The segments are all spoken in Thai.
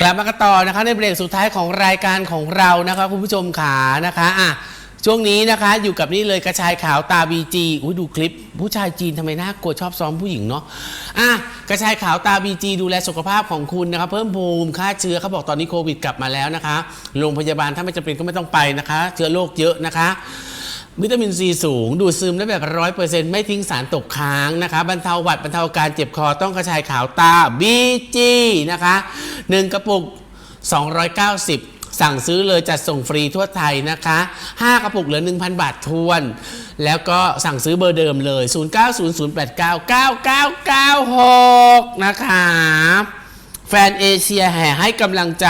กลับมากันต่อนะคะในเบรกสุดท้ายของรายการของเรานะคะคุณผู้ชมขานะคะอะช่วงนี้นะคะอยู่กับนี่เลยกระชายขาวตาบีจีอุ้ยดูคลิป ผู้ชายจีนทำไมน่ากลัวชอบซ้อมผู้หญิงเนาะอะกระชายขาวตาบีจีดูแลสุขภาพของคุณนะคะเพิ่มภูมิค่าเชื้อเขาบอกตอนนี้โควิดกลับมาแล้วนะคะโรงพยาบาลถ้าไม่จำเป็นก็ไม่ต้องไปนะคะ เชื้อโรคเยอะนะคะ วิตามินซีสูง ดูดซึมได้แบบร้อยเปอร์เซ็นต์ไม่ทิ้งสารตกค้างนะคะบรรเทาหวัดบรรเทาการเจ็บคอต้องกระชายขาวตาบีจีนะคะหนึ่งกระปุก 290สั่งซื้อเลยจัดส่งฟรีทั่วไทยนะคะ 5 กระปุกเหลือ 1,000 บาททวน แล้วก็สั่งซื้อเบอร์เดิมเลย 0900899996 นะคะ แฟนเอเชียแห่ให้กำลังใจ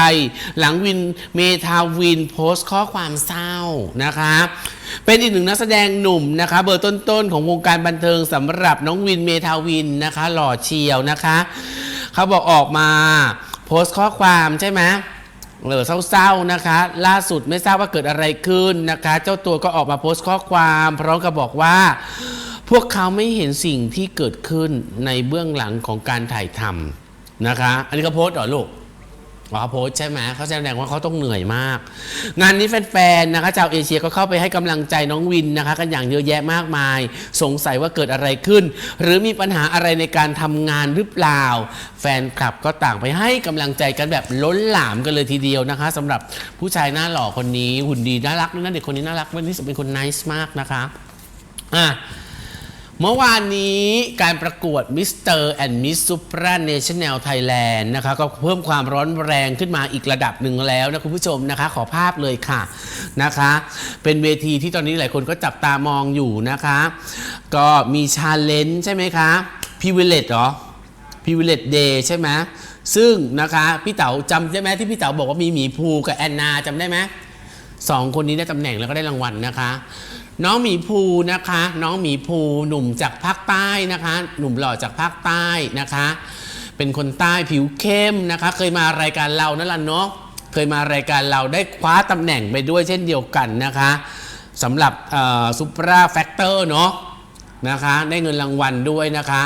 หลังวินเมทาวินโพสต์ข้อความเศร้านะคะ เป็นอีกหนึ่งนักแสดงหนุ่มนะคะ เบอร์ต้นๆ ของวงการบันเทิงสำหรับน้องวินเมทาวินนะคะ หล่อเชียวนะคะ เขาบอกออกมาโพสต์ข้อความใช่ไหมเออเศร้าๆนะคะ ล่าสุดไม่ทราบว่าเกิดอะไรขึ้นนะคะ เจ้าตัวก็ออกมาโพสต์ข้อความพร้อมกับบอกว่า พวกเขาไม่เห็นสิ่งที่เกิดขึ้นในเบื้องหลังของการถ่ายทำ นะคะ อันนี้ก็โพสต์เหรอลูกอ๋อโพสใช่ไหมเขาแสดงว่าเขาต้องเหนื่อยมาก งานนี้แฟนๆนะคะชาวเอเชียก็เข้าไปให้กำลังใจน้องวินนะคะ กันอย่างเยอะแยะมากมาย สงสัยว่าเกิดอะไรขึ้น หรือมีปัญหาอะไรในการทำงานหรือเปล่า แฟนคลับก็ต่างไปให้กำลังใจกันแบบล้นหลามกันเลยทีเดียวนะคะสำหรับผู้ชายหน้าหล่อคนนี้หุ่นดีน่ารักนะเด็กคนนี้น่ารักวันนี้เป็นคนนิสมากนะคะอะ เมื่อวานนี้การประกวด Mr. and Miss Supra National Thailand นะคะก็เพิ่มความร้อนแรงขึ้นมาอีกระดับหนึ่งแล้วนะคุณผู้ชมนะคะ ขอภาพเลยค่ะนะคะ เป็นเวทีที่ตอนนี้หลายคนก็จับตามองอยู่นะคะ ก็มีชาเลนจ์ใช่ไหมคะพิเวเลตเหรอพิเวเลตเดย์ใช่ไหมซึ่งนะคะพี่เต๋าจำได้ไหมที่พี่เต๋าบอกว่ามีหมีภูกับแอนนาจำได้ไหมสองคนนี้ได้ตำแหน่งแล้วก็ได้รางวัลนะคะ น้องหมีภูนะคะ น้องหมีภูหนุ่มจากภาคใต้นะคะ หนุ่มหล่อจากภาคใต้นะคะ เป็นคนใต้ผิวเข้มนะคะ เคยมารายการเรานั่นแหละเนาะเคยมารายการเราได้คว้าตำแหน่งไปด้วยเช่นเดียวกันนะคะสำหรับซูเปอร์แฟกเตอร์เนาะนะคะได้เงินรางวัลด้วยนะคะ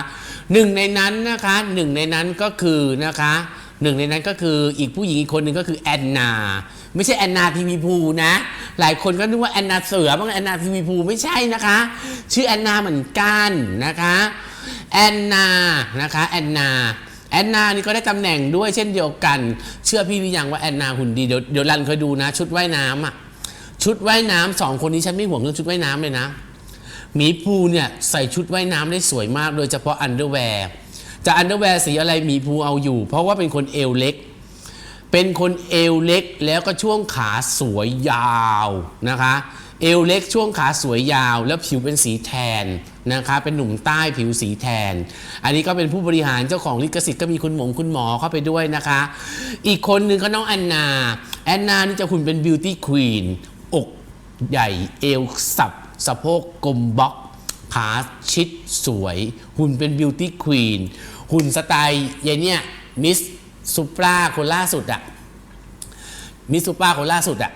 หนึ่งในนั้นนะคะหนึ่งในนั้นก็คือนะคะหนึ่งในนั้นก็คืออีกผู้หญิงอีกคนหนึ่งก็คือแอนนา ไม่ใช่แอนนาทีวีพูนะ หลายคนก็นึกว่าแอนนาเสือบ้างแอนนาทีวีพูไม่ใช่นะคะ ชื่อแอนนาเหมือนกันนะคะแอนนานะคะแอนนาแอนนานี่ก็ได้ตำแหน่งด้วยเช่นเดียวกัน เชื่อพี่หรือยังว่าแอนนาหุ่นดีเดี๋ยวเดี๋ยวรันเคยดูนะ ชุดว่ายน้ำอะชุดว่ายน้ำสองคนนี้ฉันไม่ห่วงเรื่องชุดว่ายน้ำเลยนะหมีภูเนี่ยใส่ชุดว่ายน้ำได้สวยมาก โดยเฉพาะอันเดอร์แวร์จะอันเดอร์แวร์สีอะไรหมีภูเอาอยู่ เพราะว่าเป็นคนเอวเล็ก เป็นคนเอวเล็กแล้วก็ช่วงขาสวยยาวนะคะ เอวเล็กช่วงขาสวยยาว แล้วผิวเป็นสีแทนนะคะเป็นหนุ่มใต้ผิวสีแทน อันนี้ก็เป็นผู้บริหารเจ้าของลิขสิทธิ์ก็มีคุณหมงคุณหมอเข้าไปด้วยนะคะ อีกคนหนึ่งก็น้องแอนนาแอนนานี่จะคุณเป็นบิวตี้ควีนอกใหญ่เอวสับสะโพกกลมบล็อกขาชิดสวย หุ่นเป็นบิวตี้ควีนหุ่นสไตล์ยายเนี่ยมิส ซูปราคนล่าสุดอะมิซูปราคนล่าสุดอะ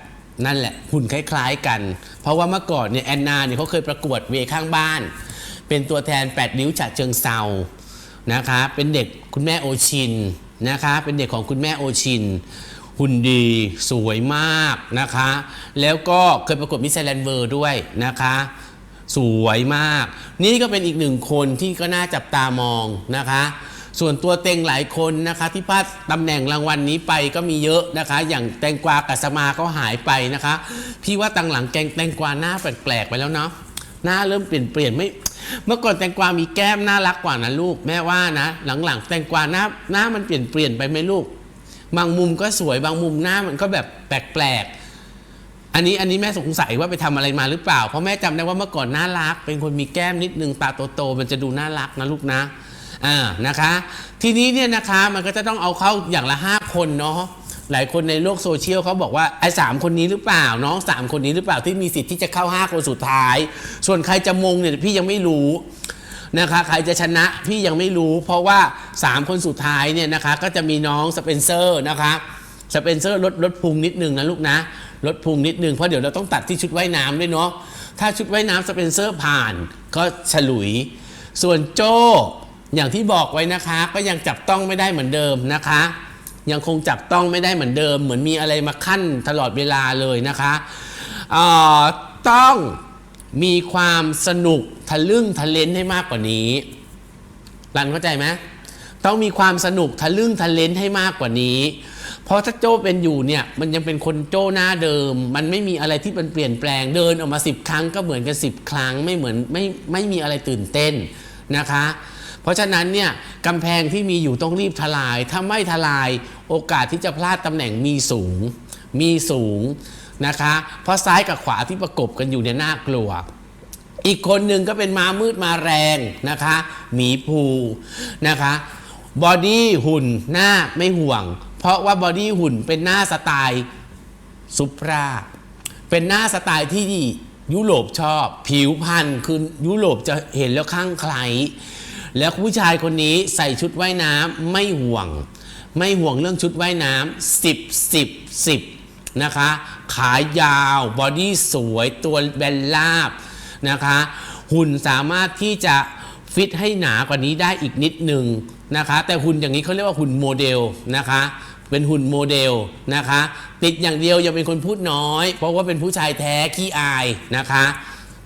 นั่นแหละหุ่นคล้ายๆกัน เพราะว่าเมื่อก่อนเนี่ยแอนนาเนี่ยเขาเคยประกวดเวข้างบ้าน เป็นตัวแทน 8 นิ้วฉะเชิงเซานะคะเป็นเด็กคุณแม่โอชินนะคะเป็นเด็กของคุณแม่โอชิน หุ่นดีสวยมากนะคะ แล้วก็เคยประกวดมิสไซแลนเวอร์ด้วยนะคะสวยมาก นี่ก็เป็นอีกหนึ่งคนที่ก็น่าจับตามองนะคะ ส่วนตัวเต็งหลายคนนะคะ ที่พลาดตำแหน่งรางวัลนนี้ไปก็มีเยอะนะคะ อย่างแตงกวากัสมาก็หายไปนะคะ พี่ว่าตังหลังแกงแตงกวาหน้าแปลกๆไปแล้วเนาะหน้าเริ่มเปลี่ยนเปลี่ยนไม่ เมื่อก่อนแตงกวามีแก้มน่ารักกว่านะลูกแม่ว่านะ หลังๆ แตงกวาหน้าหน้ามันเปลี่ยนเปลี่ยนไปไหมลูก บางมุมก็สวยบางมุมหน้ามันก็แบบแปลกๆอันนี้อันนี้แม่สงสัยว่าไปทำอะไรมาหรือเปล่าเพราะแม่จำได้ว่าเมื่อก่อนน่ารัก เป็นคนมีแก้มนิดนึงตาโตๆมันจะดูน่ารักนะลูกนะ อ่านะคะ ทีนี้เนี่ยนะคะมันก็จะต้องเอาเข้าอย่างละ 5 คนเนาะหลายคนในโลกโซเชียลเขาบอกว่าไอ้สามคนนี้หรือเปล่าน้องสามคนนี้หรือเปล่าที่มีสิทธิ์ที่จะเข้า 5 คนสุดท้าย ส่วนใครจะมงเนี่ยพี่ยังไม่รู้นะคะใครจะชนะพี่ยังไม่รู้ เพราะว่า 3 คนสุดท้ายเนี่ยนะคะก็จะมีน้องสเปนเซอร์นะคะสเปนเซอร์ลดลดพุงนิดนึงนะลูกนะลดพุงนิดนึงเพราะเดี๋ยวเราต้องตัดที่ชุดว่ายน้ำด้วยเนาะถ้าชุดว่ายน้ำสเปนเซอร์ผ่านก็ฉลุย ส่วนโจ อย่างที่บอกไว้นะคะ ก็ยังจับต้องไม่ได้เหมือนเดิมนะคะ ยังคงจับต้องไม่ได้เหมือนเดิม เหมือนมีอะไรมาขั้นตลอดเวลาเลยนะคะต้องมีความสนุกทะลึ่งทะเลนให้มากกว่านี้รันเข้าใจไหมต้องมีความสนุกทะลึ่งทะเลนให้มากกว่านี้ เพราะถ้าโจ้เป็นอยู่เนี่ย มันยังเป็นคนโจ้หน้าเดิม มันไม่มีอะไรที่มันเปลี่ยนแปลงเดินออกมา10ครั้งก็เหมือนกัน10ครั้งไม่เหมือนไม่ไม่มีอะไรตื่นเต้นนะคะ ราะฉะนั้นเนี่ยกำแพงที่มีอยู่ต้องรีบทลาย ถ้าไม่ทลายโอกาสที่จะพลาดตำแหน่งมีสูง มีสูงนะคะ เพราะซ้ายกับขวาที่ประกบกันอยู่เนี่ยน่ากลัว อีกคนหนึ่งก็เป็นมามืดมาแรงนะคะหมีภูนะคะบอดี้หุ่นหน้าไม่ห่วง เพราะว่าบอดี้หุ่นเป็นหน้าสไตล์ซุปราเป็นหน้าสไตล์ที่ยุโรปชอบ ผิวพรรณคือยุโรปจะเห็นแล้วข้างใคร แล้วผู้ชายคนนี้ใส่ชุดว่ายน้ำไม่ห่วง ไม่ห่วงเรื่องชุดว่ายน้ำสิบสิบสิบนะคะ ขายาว บอดี้สวยตัวแบนลาบนะคะ หุ่นสามารถที่จะฟิตให้หนากว่านี้ได้อีกนิดหนึ่งนะคะ แต่หุ่นอย่างนี้เขาเรียกว่าหุ่นโมเดลนะคะเป็นหุ่นโมเดลนะคะ ติดอย่างเดียวอย่าเป็นคนพูดน้อย เพราะว่าเป็นผู้ชายแท้ขี้อายนะคะ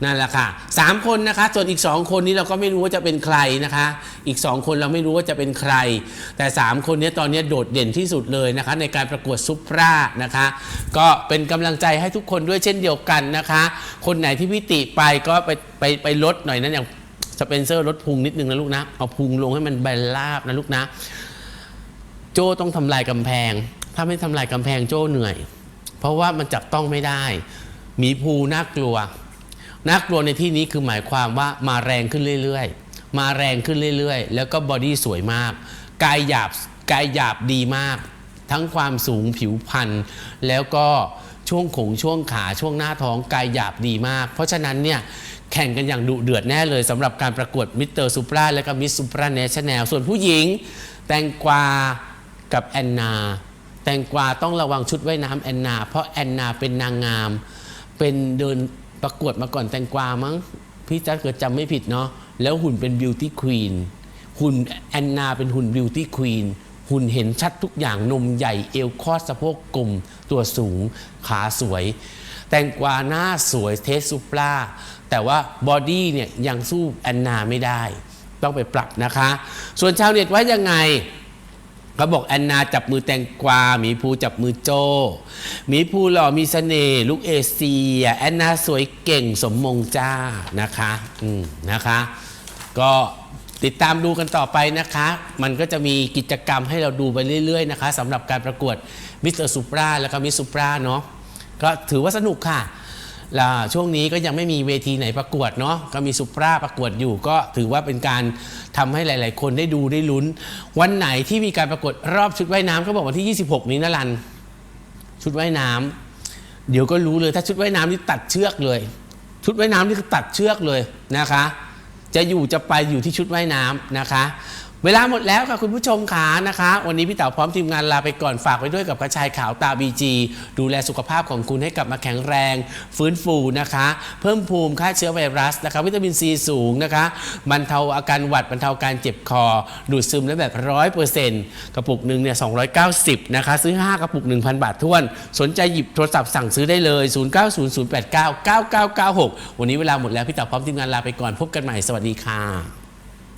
นั่นแหละค่ะสามคนนะคะ ส่วนอีกสองคนนี้เราก็ไม่รู้ว่าจะเป็นใครนะคะ อีกสองคนเราไม่รู้ว่าจะเป็นใคร แต่สามคนนี้ตอนนี้โดดเด่นที่สุดเลยนะคะ ในการประกวดซุปรานะคะ ก็เป็นกำลังใจให้ทุกคนด้วยเช่นเดียวกันนะคะ คนไหนที่พิติไปก็ไปไปไปลดหน่อยนะอย่างสเปนเซอร์ลดพุงนิดนึงนะลูกนะ เอาพุงลงให้มันแบนราบนะลูกนะ โจ้ต้องทำลายกำแพง ถ้าไม่ทำลายกำแพงโจ้เหนื่อย เพราะว่ามันจับต้องไม่ได้ มีภูน่ากลัว น่ากลัวในที่นี้คือหมายความว่ามาแรงขึ้นเรื่อยๆ มาแรงขึ้นเรื่อยๆ แล้วก็บอดี้สวยมาก กายหยาบกายหยาบดีมาก ทั้งความสูงผิวพรรณแล้วก็ช่วงขงช่วงขาช่วงหน้าท้องกายหยาบดีมาก เพราะฉะนั้นเนี่ยแข่งกันอย่างดุเดือดแน่เลยสำหรับการประกวดมิสเตอร์ซูปราและก็มิสซูปราเนชั่นแนลส่วนผู้หญิง แตงกวากับแอนนา แตงกวาต้องระวังชุดว่ายน้ำแอนนา เพราะแอนนาเป็นนางงาม เป็นเดิน ประกวดมาก่อนแตงกวามั้ง พี่จัดเกิดจำไม่ผิดเนาะแล้วหุ่นเป็นบิวตี้ควีนหุ่นแอนนาเป็นหุ่นบิวตี้ควีนหุ่นเห็นชัดทุกอย่างนมใหญ่เอวคอดสะโพกกลม ตัวสูง ขาสวย แตงกวาหน้าสวยเทสซูปราแต่ว่าบอดี้เนี่ยยังสู้แอนนาไม่ได้ ต้องไปปรับนะคะ ส่วนชาวเน็ตว่ายังไง เขาบอกแอนนาจับมือแตงกวาหมีภูจับมือโจหมีภูหล่อมีเสน่ห์ลูกเอเชียแอนนาสวยเก่งสมมงจ้านะคะอืมนะคะ ก็ติดตามดูกันต่อไปนะคะ มันก็จะมีกิจกรรมให้เราดูไปเรื่อยๆนะคะสำหรับการประกวดมิสเตอร์ซูปราแล้วก็มิสซูปราเนาะก็ถือว่าสนุกค่ะ ล่ะช่วงนี้ก็ยังไม่มีเวทีไหนประกวดเนาะก็มีซุปราประกวดอยู่ก็ถือว่าเป็นการทำให้หลาย ๆ คนได้ดูได้ลุ้น วันไหนที่มีการประกวดรอบชุดว่ายน้ำเขาบอกวันที่ 26 นี้นะรัน ชุดว่ายน้ำเดี๋ยวก็รู้เลยถ้าชุดว่ายน้ำนี่ตัดเชือกเลย ชุดว่ายน้ำนี่คือตัดเชือกเลยนะคะ จะอยู่จะไปอยู่ที่ชุดว่ายน้ำนะคะ เวลาหมดแล้วค่ะคุณผู้ชมขานะคะ วันนี้พี่เต๋าพร้อมทีมงานลาไปก่อนฝากไว้ด้วยกับกระชายขาวตาบีจีดูแลสุขภาพของคุณให้กลับมาแข็งแรง ฟื้นฟูนะคะ เพิ่มภูมิฆ่าเชื้อไวรัสนะคะ วิตามินซีสูงนะคะบรรเทาอาการหวัดบรรเทาการเจ็บคอ ดูดซึมได้แบบร้อยเปอร์เซ็นต์กระปุกหนึ่งเนี่ย290นะคะ ซื้อ 5 กระปุก 1,000 บาทท้วน สนใจหยิบโทรศัพท์สั่งซื้อได้เลย 0900899996 วันนี้เวลาหมดแล้วพี่เต๋าพร้อมทีมงานลาไปก่อนพบกันใหม่สวัสดีค่ะ